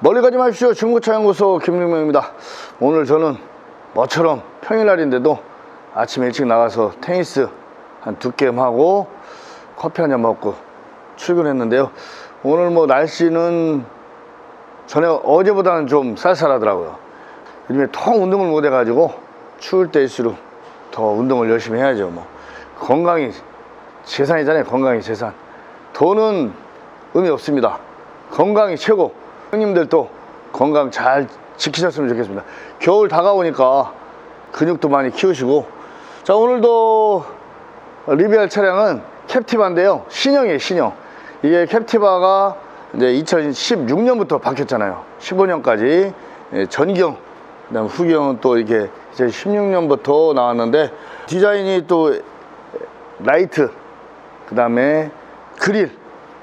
멀리 가지 마십시오. 중고차 연구소 김용명입니다. 오늘 저는 뭐처럼 평일날인데도 아침 일찍 나가서 테니스 한 두 게임 하고 커피 한 잔 먹고 출근했는데요. 오늘 뭐 날씨는 전에 어제보다는 좀 쌀쌀하더라고요. 요즘에 통 운동을 못 해가지고 추울 때일수록 더 운동을 열심히 해야죠. 뭐 건강이 재산이잖아요. 건강이 재산. 돈은 의미 없습니다. 건강이 최고. 형님들도 건강 잘 지키셨으면 좋겠습니다. 겨울 다가오니까 근육도 많이 키우시고. 자, 오늘도 리뷰할 차량은 캡티바인데요. 신형이에요, 신형. 이게 캡티바가 이제 2016년부터 바뀌었잖아요. 15년까지 예, 전경, 그다음 후경은 또 이렇게 이제 16년부터 나왔는데 디자인이 또 라이트, 그 다음에 그릴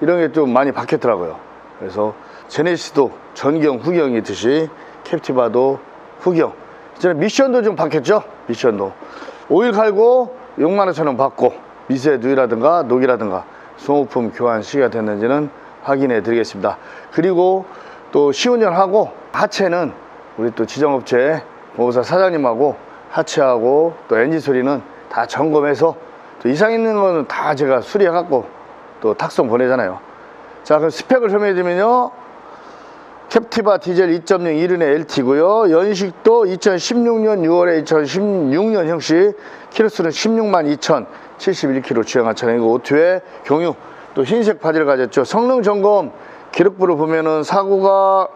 이런 게 좀 많이 바뀌었더라고요. 그래서 제네시스도 전경, 후경이 있듯이 캡티바도 후경. 이제 미션도 좀 바뀌었죠? 미션도. 오일 갈고 6만 5천 원 받고 미세 누이라든가 녹이라든가 소모품 교환 시기가 됐는지는 확인해 드리겠습니다. 그리고 또 시운전하고 하체는 우리 또 지정업체 보호사 사장님하고 하체하고 또 엔진 소리는 다 점검해서 또 이상 있는 거는 다 제가 수리해 갖고 또 탁송 보내잖아요. 자, 그럼 스펙을 설명해 드리면요. 캡티바 디젤 2.0 이른의 LT고요. 연식도 2016년 6월에 2016년 형식 키로수는 16만 2,071km 주행한 차량이고 오토의 경유 또 흰색 바디를 가졌죠. 성능 점검 기록부를 보면은 사고가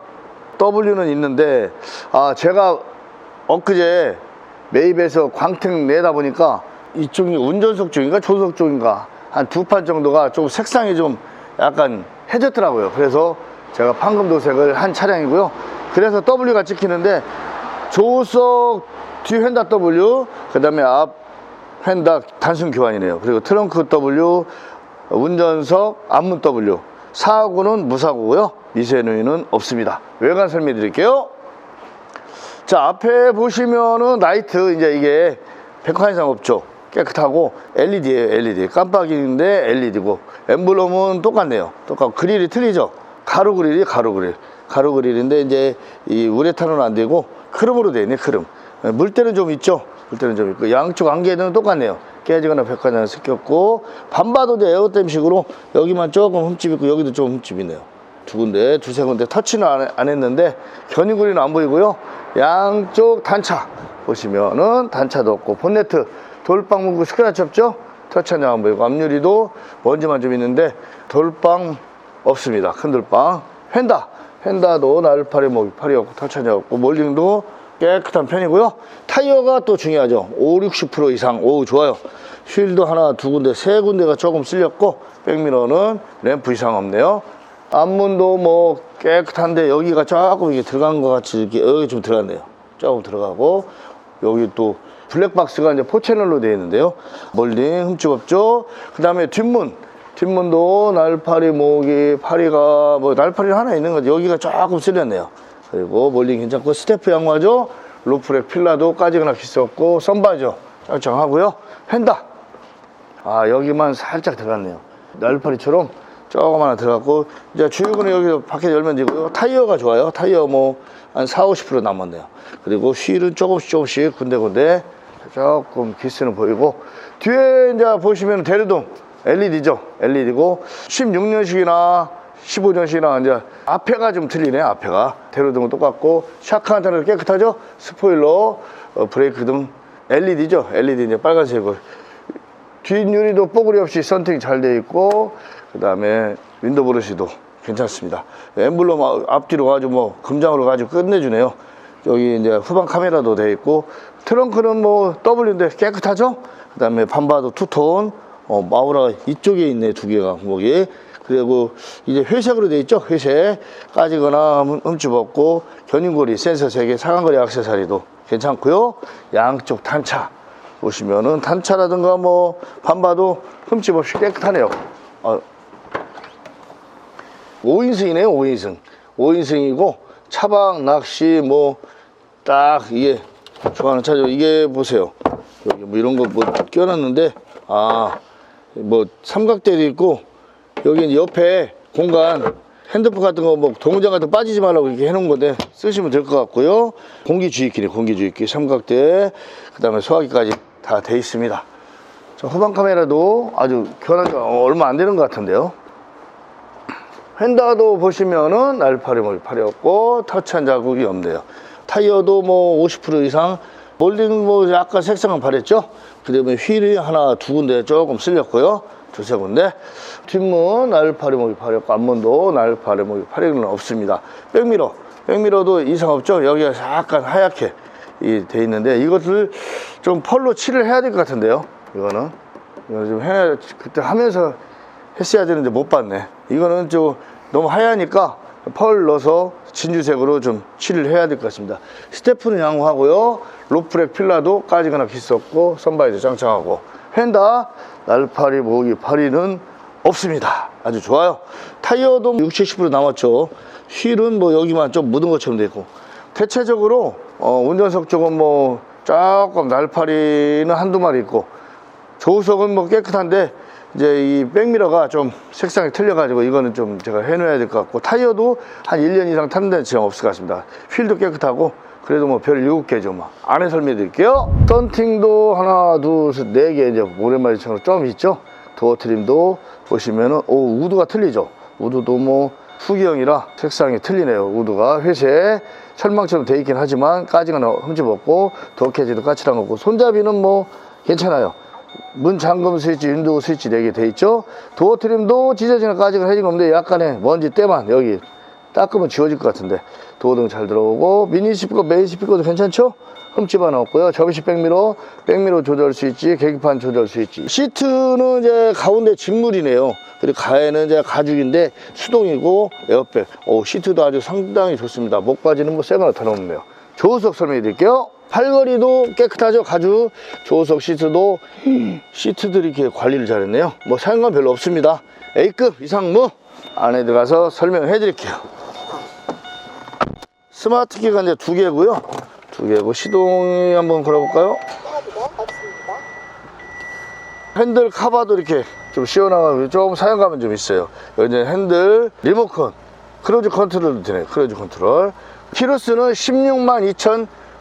W는 있는데 아 제가 엊그제 매입에서 광택 내다 보니까 이쪽이 운전석 쪽인가 조수석 쪽인가 한 두 판 정도가 좀 색상이 좀 약간 해졌더라고요. 그래서 제가 판금 도색을 한 차량이고요. 그래서 W가 찍히는데 조수석 뒤 휀다 W 그 다음에 앞 휀다 단순 교환이네요. 그리고 트렁크 W 운전석 앞문 W 사고는 무사고고요. 미세누이는 없습니다. 외관 설명해 드릴게요. 자 앞에 보시면은 라이트 이제 이게 백화 이상 없죠 깨끗하고 LED에요 LED 깜빡이인데 LED고. 엠블럼은 똑같네요. 똑같고 그릴이 틀리죠? 가로 그릴이 가로 그릴. 가로 그릴인데 이제 이 우레탄은 안 되고 크롬으로 되어 있네 크롬 물때는 좀 있죠? 물때는 좀 있고 양쪽 안개는 똑같네요. 깨지거나 백화장 섞였고 반바도 돼 에어댐식으로? 여기만 조금 흠집 있고 여기도 좀 흠집 있네요. 두 군데 두세 군데 터치는 안, 안 했는데 견인구리는 안 보이고요. 양쪽 단차 보시면은 단차도 없고 본네트 돌빵 문구 스크래치 없죠? 터치 한장 안 보이고 앞유리도 먼지만 좀 있는데 돌빵 없습니다. 큰 돌빵. 휀다. 휀다도 날파리 목이 팔이 없고 터치 한장 없고 몰딩도 깨끗한 편이고요. 타이어가 또 중요하죠. 5, 60% 이상. 오 좋아요. 휠도 하나 두 군데 세 군데가 조금 쓸렸고 백미러는 램프 이상 없네요. 앞문도 뭐 깨끗한데 여기가 조금 이게 들어간 것 같이 이렇게 여기 좀 들어갔네요. 조금 들어가고 여기 또 블랙박스가 이제 포채널로 되어 있는데요. 몰딩 흠집 없죠. 그 다음에 뒷문 뒷문도 날파리 모기 파리가 뭐 날파리 하나 있는 거죠. 여기가 조금 쓸렸네요. 그리고 몰딩 괜찮고 스태프 양화죠. 로프렉 필라도 까지거나 기스 없고 썬바죠. 짱짱하고요. 펜다 아 여기만 살짝 들어갔네요. 날파리처럼 조금 하나 들어갔고 이제 주유구는 여기 밖에 열면 되고요 타이어가 좋아요 타이어 뭐 한 4, 50% 남았네요 그리고 휠은 조금씩 조금씩 군데군데 조금 기스는 보이고 뒤에 이제 보시면 대류동 LED죠? LED고 16년식이나 15년식이나 이제 앞에가 좀 틀리네 앞에가. 대류등은 똑같고 샤크 안테나도 깨끗하죠? 스포일러 어, 브레이크 등 LED죠? LED 이제 빨간색으로. 뒷유리도 뽀글이 없이 선팅이 잘 돼 있고 그 다음에 윈도우 브러쉬도 괜찮습니다. 엠블럼 앞- 앞뒤로 가지고 뭐 금장으로 가지고 끝내주네요 여기 이제 후방 카메라도 돼 있고 트렁크는 뭐 W인데 깨끗하죠? 그 다음에 반바도 투톤 어, 마우라가 이쪽에 있네 두 개가 구멍이. 그리고 이제 회색으로 돼 있죠? 회색. 까지거나 흠- 흠집 없고 견인고리 센서 3개 상한거리 액세서리도 괜찮고요. 양쪽 탄차. 보시면은 단차라든가 뭐 반바도 흠집 없이 깨끗하네요. 어, 5인승이네요, 5인승. 5인승이고 차박, 낚시 뭐 딱 이게 좋아하는 차죠. 이게 보세요. 여기 뭐 이런 거뭐 껴놨는데 아 뭐 삼각대도 있고 여기 옆에 공간 핸드폰 같은 거 뭐 동전 같은 거 빠지지 말라고 이렇게 해놓은 건데 쓰시면 될 것 같고요. 공기 주입기네 공기 주입기 삼각대 그 다음에 소화기까지 다 돼 있습니다. 자, 후방 카메라도 아주 지 얼마 안 되는 것 같은데요. 휀다도 보시면은 날파리 몰파리였고 터치한 자국이 없네요. 타이어도 뭐 50% 이상 몰딩 뭐 약간 색상은 바랬죠. 그 다음에 휠이 하나 두 군데 조금 쓸렸고요. 두세 군데. 뒷문 목이 파렸고 앞문도 목이 파리는 없습니다. 백미러 백미러도 이상 없죠. 여기가 약간 하얗게 이돼 있는데 이것을 좀 펄로 칠을 해야 될 것 같은데요. 이거는 이거 좀 해, 그때 하면서 했어야 되는데 못 봤네. 이거는 좀 너무 하얘니까 펄 넣어서 진주색으로 좀 칠을 해야 될 것 같습니다. 스테프는 양호하고요. 로프렉 필라도 까지거나 기스없고 선바이드 짱짱하고 휀다 날파리 모기 파리는 없습니다. 아주 좋아요. 타이어도 60, 70% 남았죠. 휠은 뭐 여기만 좀 묻은 것처럼 돼 있고 대체적으로 어, 운전석 쪽은 뭐 조금 날파리는 한두 마리 있고 조수석은 뭐 깨끗한데 이제 이 백미러가 좀 색상이 틀려가지고 이거는 좀 제가 해놓아야 될 것 같고 타이어도 한 1년 이상 타는 데는 지장 없을 것 같습니다. 휠도 깨끗하고 그래도 뭐 별 7개죠 뭐. 안에 설명해 드릴게요. 썬팅도 하나 둘셋네 개 이제 오랜만에 처럼 좀 있죠? 도어 트림도 보시면은 오 우드가 틀리죠? 우드도 뭐 후기형이라 색상이 틀리네요 우드가. 회색 철망처럼 돼 있긴 하지만 까지가 흠집 없고 도어 캐지도 까칠한 거고 손잡이는 뭐 괜찮아요 문 잠금 스위치, 윈도우 스위치 4개 돼 있죠. 도어 트림도 찢어지는 까지가 해진 건데 약간의 먼지 때만 여기 닦으면 지워질 것 같은데 도어등 잘 들어오고 미니 스피커, 메인 스피커도 괜찮죠? 흠집 하나 없고요. 접이식 백미러, 백미러 조절 스위치, 계기판 조절 스위치. 시트는 이제 가운데 직물이네요. 그리고 가에는 이제 가죽인데 수동이고 에어백. 오, 시트도 아주 상당히 좋습니다. 목바지는 뭐 새거나 다름없네요. 조수석 설명해 드릴게요. 팔걸이도 깨끗하죠? 가죽 조수석 시트도. 시트들이 이렇게 관리를 잘했네요. 뭐 사용감 별로 없습니다. A급 이상무 안에 들어가서 설명해 드릴게요. 스마트 키가 이제 두 개고요. 두 개고 시동이 한번 걸어볼까요? 핸들 카바도 이렇게 좀 시원하고 조금 사용감은 좀 있어요. 여기 핸들 리모컨 크루즈 컨트롤도 되네 크루즈 컨트롤. 키로수는 16만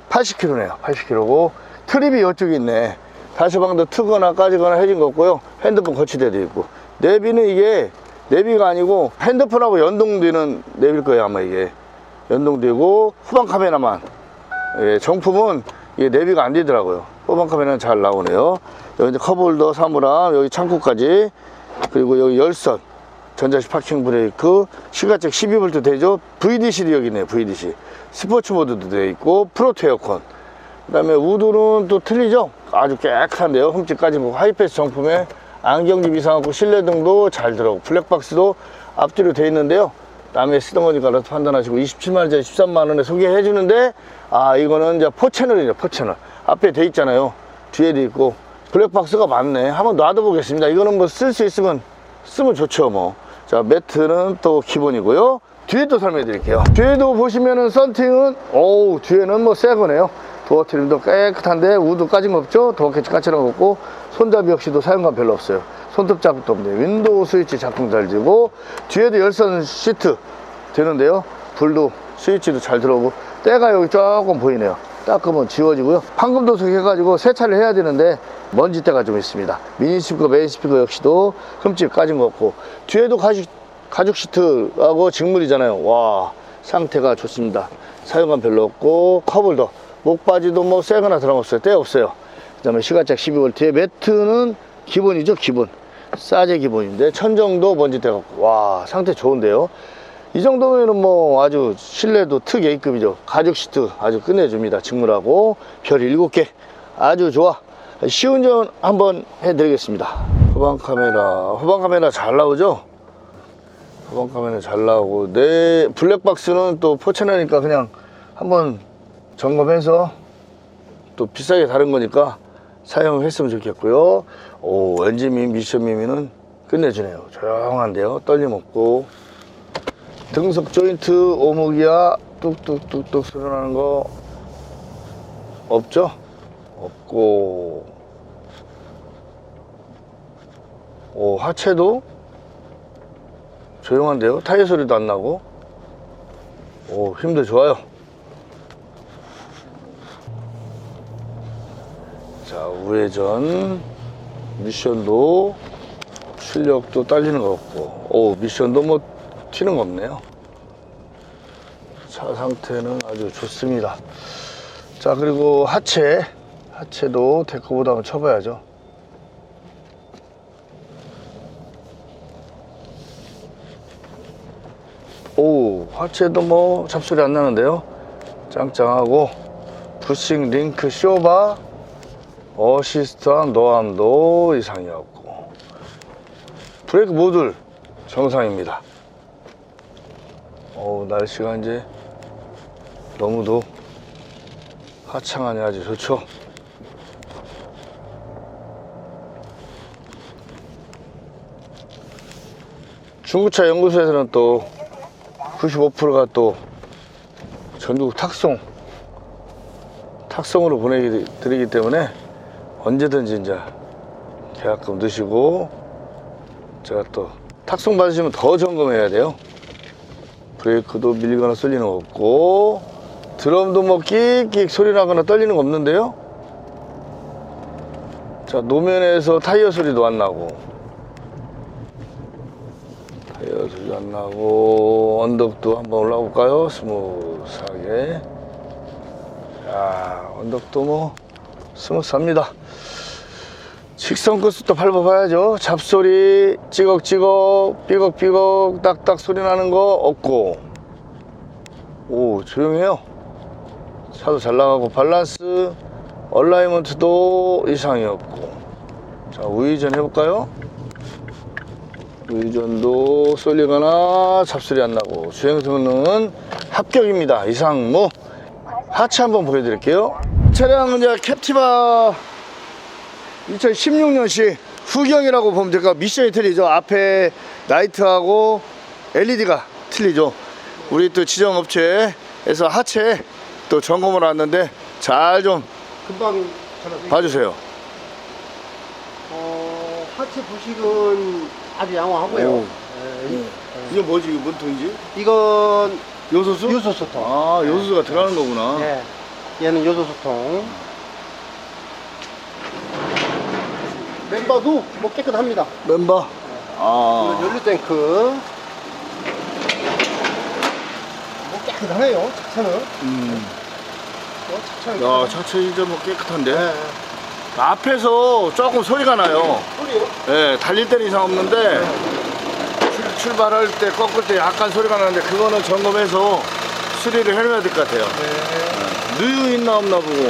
2,080km네요. 80km고. 트립이 이쪽에 있네. 다시방도 트거나 까지거나 해진 거 없고요. 핸드폰 거치대도 있고. 내비는 이게 내비가 아니고 핸드폰하고 연동되는 내비일 거예요 아마 이게. 연동되고 후방 카메라만. 예, 정품은 이게 내비가 안 되더라고요. 후방 카메라는 잘 나오네요. 여기 이제 컵홀더 사무랑 여기 창고까지. 그리고 여기 열선 전자식 파킹 브레이크 시가책 12V 되죠 VDC도 여기 있네요 VDC 스포츠 모드도 되어 있고 프로트 에어컨. 그 다음에 우드는 또 틀리죠? 아주 깨끗한데요? 흠집까지 뭐 하이패스 정품에 안경집 이상하고 실내등도 잘 들어오고 블랙박스도 앞뒤로 되어 있는데요. 남의 쓰던 거니까 판단하시고 27만원짜리 13만원에 소개해 주는데 아 이거는 이제 포채널이죠 포채널. 앞에 돼 있잖아요. 뒤에도 있고. 블랙박스가 많네. 한번 놔둬 보겠습니다. 이거는 뭐 쓸 수 있으면 쓰면 좋죠 뭐 자 매트는 또 기본이고요. 뒤에도 설명해 드릴게요. 뒤에도 보시면은 썬팅은 어우 뒤에는 뭐 새거네요. 도어 트림도 깨끗한데 우드 까진 거 없죠? 도어 캐치 까칠한 거 없고 손잡이 역시도 사용감 별로 없어요. 손톱 자국도 없네요. 윈도우 스위치 작동 잘 되고 뒤에도 열선 시트 되는데요. 불도 스위치도 잘 들어오고 때가 여기 조금 보이네요 닦으면 지워지고요. 황금 도색 해가지고 세차를 해야 되는데 먼지 때가 좀 있습니다. 미니 스피커 메인 스피커 역시도 흠집 까진 거 없고. 뒤에도 가죽, 가죽 시트하고 직물이잖아요. 와 상태가 좋습니다. 사용감 별로 없고 컵홀더 목바지도 뭐 새거나 들어없어요. 때 없어요. 그 다음에 시가짝 12V에 매트는 기본이죠 기본. 싸제 기본인데 천정도 먼지 때가 없고. 와 상태 좋은데요 이 정도면은 뭐 아주 실내도 특 A급이죠. 가죽 시트 아주 끝내줍니다. 직물하고 별 7개 아주 좋아. 시운전 한번 해드리겠습니다. 후방 카메라, 후방 카메라 잘 나오죠? 후방 카메라 잘 나오고 내 블랙박스는 또 포천하니까 그냥 한번 점검해서 또 비싸게 다른 거니까 사용했으면 좋겠고요. 오 엔진 미 미션 미미는 끝내주네요. 조용한데요. 떨림 없고 등속 조인트 오목이야 뚝뚝뚝뚝 소리 나는 거 없죠? 없고 오 하체도 조용한데요? 타이어 소리도 안 나고. 오, 힘도 좋아요. 자, 우회전. 미션도 출력도 딸리는 거 없고. 오, 미션도 뭐 튀는 거 없네요. 차 상태는 아주 좋습니다. 자, 그리고 하체. 하체도 데크보다 한번 쳐봐야죠. 오, 하체도 뭐 잡소리 안 나는데요. 짱짱하고 부싱 링크 쇼바 어시스트한 노암도 이상이었고 브레이크 모듈 정상입니다. 오, 날씨가 이제 너무도 화창하니 아주 좋죠. 중고차 연구소에서는 또 95%가 또 전국 탁송 탁송으로 보내드리기 때문에 언제든지 이제 계약금 넣으시고 제가 또 탁송 받으시면 더 점검해야 돼요 브레이크도 밀리거나 쏠리는 거 없고 드럼도 뭐 끽끽 소리 나거나 떨리는 거 없는데요? 자 노면에서 타이어 소리도 안 나고. 타이어 소리 안 나고 언덕도 한번 올라가 볼까요? 스무스하게. 자 언덕도 뭐 스무스합니다 직선 코스도 밟아봐야죠. 잡소리 찌걱찌걱 삐걱삐걱 딱딱 소리 나는 거 없고. 오 조용해요. 차도 잘 나가고 밸런스 얼라이먼트도 이상이 없고. 자 우회전 해볼까요? 우회전도 쏠리거나 잡소리 안 나고. 주행 성능은 합격입니다. 이상 뭐 하체 한번 보여드릴게요. 차량은 이제 캡티바 2016년식 후경이라고 보면 될까 미션이 틀리죠 앞에 라이트하고 LED가 틀리죠 우리 또 지정업체에서 하체 또 점검을 왔는데 잘 좀 금방 전화 봐주세요 어, 하체 부식은 아주 양호하고요. 오. 예, 이게 뭐지 이게 뭔 통이지? 이건 요소수? 요소수통. 아 요소수가 들어가는 거구나 예. 얘는 요소수통. 멤버도 뭐 깨끗합니다. 멤버 이건 아 연료 탱크. 뭐 깨끗하네요. 차차는. 음. 뭐 차차는. 야 차체 진짜 뭐 깨끗한데 예. 앞에서 조금 소리가 나요 소리요? 예, 달릴 때는 이상 없는데 출, 출발할 때 꺾을 때 약간 소리가 나는데 그거는 점검해서 수리를 해놔야 될 것 같아요 네. 누유 있나 없나 보고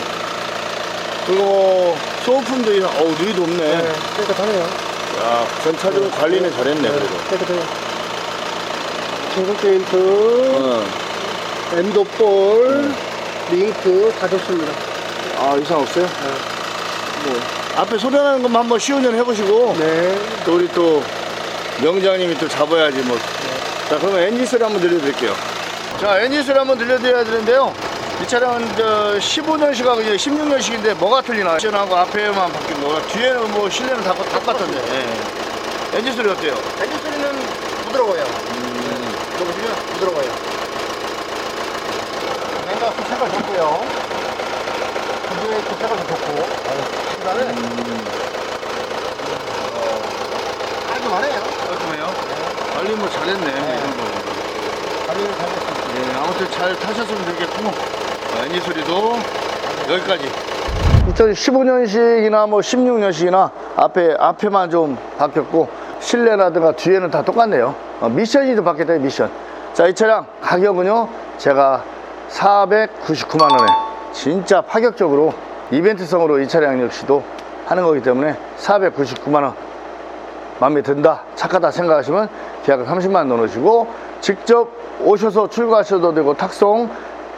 그리고 뭐 소모품도 있나 어우 누유도 없네 네. 깨끗하네요. 야 전차적으로 관리는 잘했네 그래도 깨끗해요. 중국 페인트, 어. 엔도볼, 링크 다 좋습니다. 아 이상 없어요? 뭐 앞에 소리 나는 것만 한번 시운전 해보시고 네. 또 우리 또 명장님이 또 잡아야지 뭐. 자, 그러면 엔진 소리 한번 들려드릴게요. 자, 엔진 소리 한번 들려드려야 되는데요. 이 차량은 저 15년식하고 이제 16년식인데 뭐가 틀리나? 시전하고 앞에만 바뀐 거라 뒤에는 뭐 실내는 다 똑같던데. 예. 엔진 소리 어때요? 엔진 소리는 부드러워요. 들어보시면 부드러워요. 뭔가 그 색깔 좋고요. 구조의 그 색깔도 좋고. 시간은 깔끔하네요. 깔끔해요? 관리 뭐 잘했네. 이 정도. 관리를 잘했습니다. 예, 아무튼 잘 타셨으면 좋겠고 어, 엔진 소리도 여기까지. 2015년식이나 뭐 16년식이나 앞에 앞에만 좀 바뀌었고 실내라든가 뒤에는 다 똑같네요. 어, 미션이 좀 바뀌었다 미션. 자 이 차량 가격은요 제가 499만원에 진짜 파격적으로 이벤트성으로 이 차량 역시도 하는 거기 때문에 499만원 마음에 든다 착하다 생각하시면 계약을 30만 원 넣으시고 직접 오셔서 출고하셔도 되고 탁송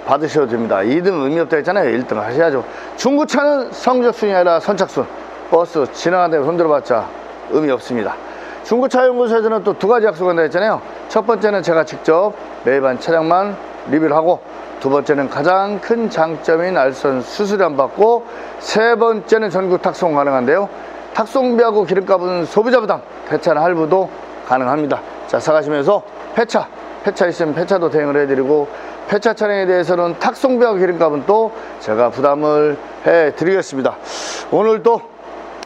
받으셔도 됩니다. 2등 의미 없다 했잖아요. 1등 하셔야죠. 중고차는 성적순이 아니라 선착순. 버스 지나가는 데 손들어봤자 의미 없습니다. 중고차 연구소에서는 또 두 가지 약속한다 했잖아요. 첫 번째는 제가 직접 매반 차량만 리뷰를 하고 두 번째는 가장 큰 장점인 알선 수수료 안 받고 세 번째는 전국 탁송 가능한데요. 탁송비하고 기름값은 소비자 부담 대차나 할부도 가능합니다. 자, 사가시면서 폐차, 폐차 있으면 폐차도 대행을 해드리고 폐차 차량에 대해서는 탁송비와 기름값은 또 제가 부담을 해 드리겠습니다. 오늘 또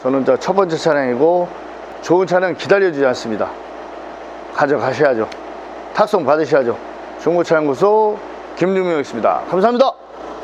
저는 저 첫 번째 차량이고 좋은 차량 기다려주지 않습니다. 가져가셔야죠. 탁송 받으셔야죠. 중고차량구소 김중명이었습니다. 감사합니다.